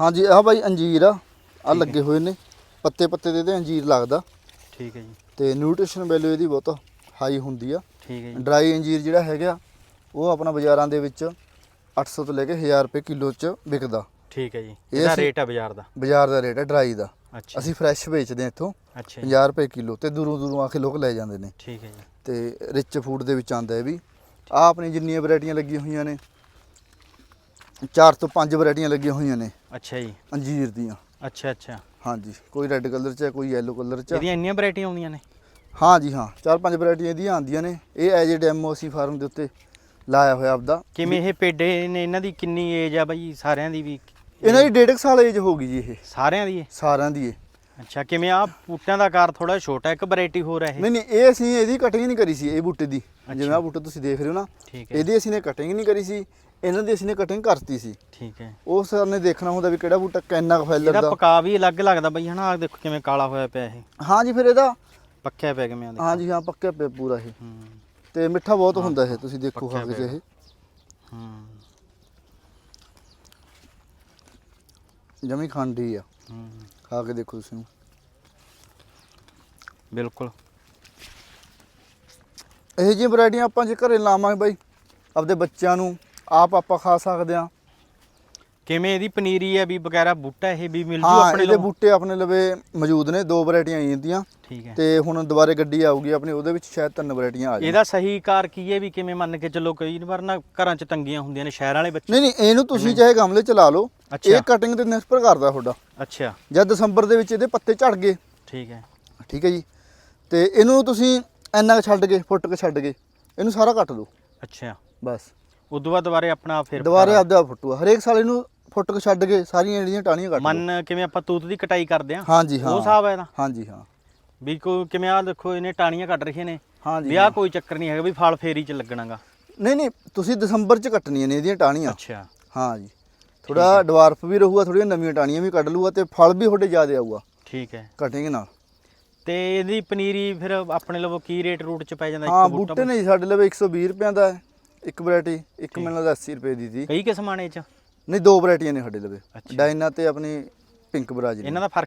ਹਾਂਜੀ ਆਹ ਬਾਈ ਅੰਜੀਰ ਆ। ਆ ਲੱਗੇ ਹੋਏ ਨੇ। ਪੱਤੇ ਪੱਤੇ ਦੇ ਤੇ ਅੰਜੀਰ ਲੱਗਦਾ। ਠੀਕ ਹੈ ਜੀ। ਤੇ ਨਿਊਟ੍ਰੀਸ਼ਨ ਵੈਲਿਊ ਇਹਦੀ ਬਹੁਤ ਹਾਈ ਹੁੰਦੀ ਆ। ਠੀਕ ਹੈ ਜੀ। ਡਰਾਈ ਅੰਜੀਰ ਜਿਹੜਾ ਹੈਗਾ ਉਹ ਆਪਣਾ ਬਾਜ਼ਾਰਾਂ ਦੇ ਵਿੱਚ 800 ਤੋਂ ਲੈ ਕੇ 1000 ਰੁਪਏ ਕਿਲੋ ਚ ਵਿਕਦਾ। ਠੀਕ ਹੈ ਜੀ। ਇਹ ਇਹਦਾ ਰੇਟ ਆ ਬਾਜ਼ਾਰ ਦਾ? ਬਾਜ਼ਾਰ ਦਾ ਰੇਟ ਹੈ ਡਰਾਈ ਦਾ। ਅੱਛਾ। ਅਸੀਂ ਫਰੈਸ਼ ਵੇਚਦੇ ਹਾਂ ਇੱਥੋਂ ਅੱਛਾ ਜੀ। 50 ਰੁਪਏ ਕਿਲੋ ਤੇ ਦੂਰੋਂ ਦੂਰੋਂ ਆ ਕੇ ਲੋਕ ਲੈ ਜਾਂਦੇ ਨੇ। ਠੀਕ ਹੈ ਜੀ। ਤੇ ਰਿਚ ਫੂਡ ਦੇ ਵਿੱਚ ਆਂਦਾ ਹੈ ਵੀ। ਆ ਆਪਣੀ ਜਿੰਨੀਆਂ ਵੈਰਾਈਟੀਆਂ ਲੱਗੀਆਂ ਹੋਈਆਂ ਨੇ ਚਾਰ ਤੋਂ ਪੰਜ ਵੈਰਾਈਟੀਆਂ ਲੱਗੀਆਂ ਹੋਈਆਂ ਨੇ। ਅੱਛਾ ਜੀ। ਅੰਜੀਰ ਦੀਆਂ। ਅੱਛਾ ਅੱਛਾ। ਹਾਂਜੀ ਕੋਈ ਰੈੱਡ ਕਲਰ ਚ ਹੈ ਕੋਈ ਯੈਲੋ ਕਲਰ ਚ। ਇਹਦੀਆਂ ਇੰਨੀਆਂ ਵੈਰਾਈਟੀਆਂ ਆਉਂਦੀਆਂ ਨੇ? ਹਾਂ ਜੀ ਹਾਂ। ਚਾਰ ਪੰਜ ਵੈਰਾਈਟੀਆਂ ਇਹਦੀਆਂ ਆਉਂਦੀਆਂ ਨੇ। ਇਹ ਐਜ ਏ ਡੈਮੋ ਅਸੀਂ ਫਾਰਮ ਦੇ ਉੱਤੇ ਲਾਇਆ ਹੋਇਆ ਆਪਦਾ। ਕਿਵੇਂ ਇਹ ਪੇਡੇ ਨੇ ਇਹਨਾਂ ਦੀ ਕਿੰਨੀ ਏਜ ਆ ਬਾਈ? ਸਾਰਿਆਂ ਦੀ ਵੀ ਇਹਨਾਂ ਦੀ ਡੇਢ ਸਾਲ ਏਜ ਹੋ ਗਈ ਜੀ ਇਹ। ਸਾਰਿਆਂ ਦੀ ਇਹ? ਸਾਰਿਆਂ ਦੀ ਇਹ। ਅੱਛਾ ਕਿਵੇਂ ਆ? ਬੂਟਿਆਂ ਦਾ ਆਕਾਰ ਥੋੜਾ ਛੋਟਾ ਇੱਕ ਵੈਰਾਈਟੀ ਹੋਰ ਹੈ ਇਹ? ਨਹੀਂ ਨਹੀਂ ਇਹ ਅਸੀਂ ਇਹਦੀ ਕਟਿੰਗ ਨਹੀਂ ਕਰੀ ਸੀ ਇਹ ਬੂਟੇ ਦੀ। ਜਿਵੇਂ। ਆ ਬੂਟਾ ਤੁਸੀਂ ਦੇਖ ਰਹੇ ਹੋ ਨਾ ਇਹਦੀ ਅਸੀਂ ਨੇ ਕਟਿੰਗ ਨਹੀਂ ਕਰੀ ਸੀ। ਇਹਨਾਂ ਦੀ ਅਸੀਂ ਨੇ ਕਟਿੰਗ ਕਰਤੀ ਸੀ। ਠੀਕ ਹੈ। ਉਹ ਸਰ ਨੇ ਦੇਖਣਾ ਹੁੰਦਾ ਵੀ ਕਿਹੜਾ ਬੂਟਾ ਕਿੰਨਾ ਕੁ ਫੈਲਰ ਇਹਦਾ ਪਕਾ ਵੀ ਅਲੱਗ ਲੱਗਦਾ ਬਾਈ ਹਨਾ? ਆਹ ਦੇਖੋ ਕਿਵੇਂ ਕਾਲਾ ਹੋਇਆ ਪਿਆ ਇਹ। ਹਾਂ ਜੀ ਫਿਰ ਇਹਦਾ ਪੱਕਿਆ ਪਿਆ ਕਿਵੇਂ ਆ ਦੇਖੋ। ਹਾਂ ਜੀ ਹਾਂ ਪੱਕਿਆ ਪਿਆ ਪੂਰਾ ਇਹ। ਹੂੰ। ਤੇ ਮਿੱਠਾ ਬਹੁਤ ਹੁੰਦਾ ਇਹ ਤੁਸੀਂ ਦੇਖੋ ਪੱਕਿਆ ਪਿਆ। ਇਹ। ਹੂੰ। ਜਮੀ ਖੰਡੀ ਆ। ਹੂੰ। ਖਾ ਕੇ ਦੇਖੋ ਤੁਸੀਂ ਬਿਲਕੁਲ। ਇਹ ਜਿਹੀ ਵੈਰਾਈਟੀਆਂ ਆਪਾਂ ਜੇ ਘਰੇ ਲਾਵਾਂਗੇ ਬਾਈ ਆਪਦੇ ਬੱਚਿਆਂ ਨੂੰ ਆਪ ਆਪਾਂ ਖਾ ਸਕਦੇ ਆ ਕਿਵੇਂ ਇਹਦੀ ਪਨੀਰੀ ਹੈ ਵੀ ਵਗੈਰਾ ਬੂਟਾ ਇਹ ਵੀ ਮਿਲ ਜੂ ਹਾਂ ਆਪਣੇ ਇਹਦੇ ਬੂਟੇ ਆਪਣੇ ਲਵੇ ਮੌਜੂਦ ਨੇ ਦੋ ਵੈਰਾਈਟੀਆਂ ਆਈਆਂ ਦੀਆਂ ਠੀਕ ਹੈ। ਤੇ ਹੁਣ ਦੁਬਾਰੇ ਗੱਡੀ ਆਊਗੀ ਆਪਣੀ ਉਹਦੇ ਵਿੱਚ ਸ਼ਾਇਦ ਤਿੰਨ ਵੈਰਾਈਟੀਆਂ ਆ ਜਾਣ ਇਹਦਾ ਸਹੀ ਕਾਰ ਕੀ ਹੈ ਵੀ ਕਿਵੇਂ ਮੰਨ ਕੇ ਚੱਲੋ ਕਈ ਵਾਰ ਨਾ ਘਰਾਂ 'ਚ ਤੰਗੀਆਂ ਹੁੰਦੀਆਂ ਨੇ ਸ਼ਹਿਰਾਂ ਵਾਲੇ ਬੱਚੇ ਨਹੀਂ ਨਹੀਂ ਇਹਨੂੰ ਤੁਸੀਂ ਚਾਹੇ ਗਮਲੇ ਚ ਲਾ ਲਓ। ਇਹ ਕਟਿੰਗ ਤੇ ਨਿਰਭਰ ਕਰਦਾ ਤੁਹਾਡਾ। ਅੱਛਾ। ਜਦ ਦਸੰਬਰ ਦੇ ਵਿੱਚ ਇਹਦੇ ਪੱਤੇ ਝੜ ਗਏ। ਠੀਕ ਹੈ। ਠੀਕ ਹੈ ਜੀ। ਤੇ ਇਹਨੂੰ ਤੁਸੀਂ ਇੰਨਾ ਛੱਡ ਕੇ ਫੁੱਟ ਕੇ ਛੱਡ ਕੇ ਇਹਨੂੰ ਸਾਰਾ ਕੱਟ ਦਿਓ। ਅੱਛਾ। ਬਸ। ਉਦੋਂ ਬਾਅਦ ਦੁਬਾਰੇ ਆਪਣਾ ਫਿਰ ਦੁਬਾਰੇ ਆਪਦੇ ਆਪ ਫੁੱਟੂਗਾ ਹਰੇਕ ਸਾਲ ਇਹਨੂੰ ਫੁੱਟ ਕੇ ਛੱਡ ਕੇ ਸਾਰੀਆਂ ਜਿਹੜੀਆਂ ਟਾਹਣੀਆਂ ਕੱਟ ਮਨ ਕਿਵੇਂ ਆਪਾਂ ਤੂਤ ਦੀ ਕਟਾਈ ਕਰਦੇ ਆ? ਹਾਂਜੀ ਹਾਂ। ਉਹ ਹਿਸਾਬ ਹੈ ਇਹਦਾ। ਹਾਂਜੀ ਹਾਂ। ਵੀ ਕੋਈ ਕਿਵੇਂ ਆ ਦੇਖੋ ਇਹਨੇ ਟਾਣੀਆਂ ਕੱਟ ਰਖੀਆਂ ਨੇ। ਹਾਂਜੀ ਵੀ ਆਹ ਕੋਈ ਚੱਕਰ ਨਹੀਂ ਹੈਗਾ ਵੀ ਫਲ ਫੇਰੀ 'ਚ ਲੱਗਣਾਗਾ। ਨਹੀਂ ਨਹੀਂ ਤੁਸੀਂ ਦਸੰਬਰ ਚ ਕੱਟਣੀਆਂ ਨੇ ਇਹਦੀਆਂ ਟਾਹਣੀਆਂ। ਅੱਛਾ। ਹਾਂ ਜੀ। ਥੋੜਾ ਡਵਾਰਫ ਵੀ ਰਹੂਗਾ ਥੋੜੀਆਂ ਨਵੀਆਂ ਟਾਹਣੀਆਂ ਵੀ ਕੱਢ ਲੂਗਾ ਤੇ ਫਲ ਵੀ ਤੁਹਾਡੇ ਜ਼ਿਆਦਾ ਆਊਗਾ। ਠੀਕ ਹੈ। ਕਟਿੰਗ ਨਾਲ। ਤੇ ਇਹਦੀ ਪਨੀਰੀ ਫਿਰ ਆਪਣੇ ਲਵੋ ਕੀ ਰੇਟ ਰੂਟ 'ਚ ਪੈ ਜਾਂਦਾ ਹਾਂ ਇੱਕ ਬੂਟਾ ਬੂਟੇ ਨੇ ਜੀ ਸਾਡੇ ਲਵੇ 120 ਰੁਪਏ ਦਾ ਹੈ। ਇੱਕ ਵੈਰਾਈਟੀ ਇੱਕ ਮੈਨੂੰ ਲੱਗਦਾ 80 ਰੁਪਏ ਦੀ ਸੀ। ਕਈ ਕਿਸਮਾਂ ਨੇ ਇਹ 'ਚ? ਨਹੀਂ ਦੋ ਵੈਰਾਈਟੀਆਂ ਨੇ ਸਾਡੇ ਲਵੇ। ਡਾਇਨਾ ਤੇ ਆਪਣੀ ਪਿੰਕ ਬਰਾਜ ਇਹਨਾਂ ਦਾ ਫ਼ਰਕ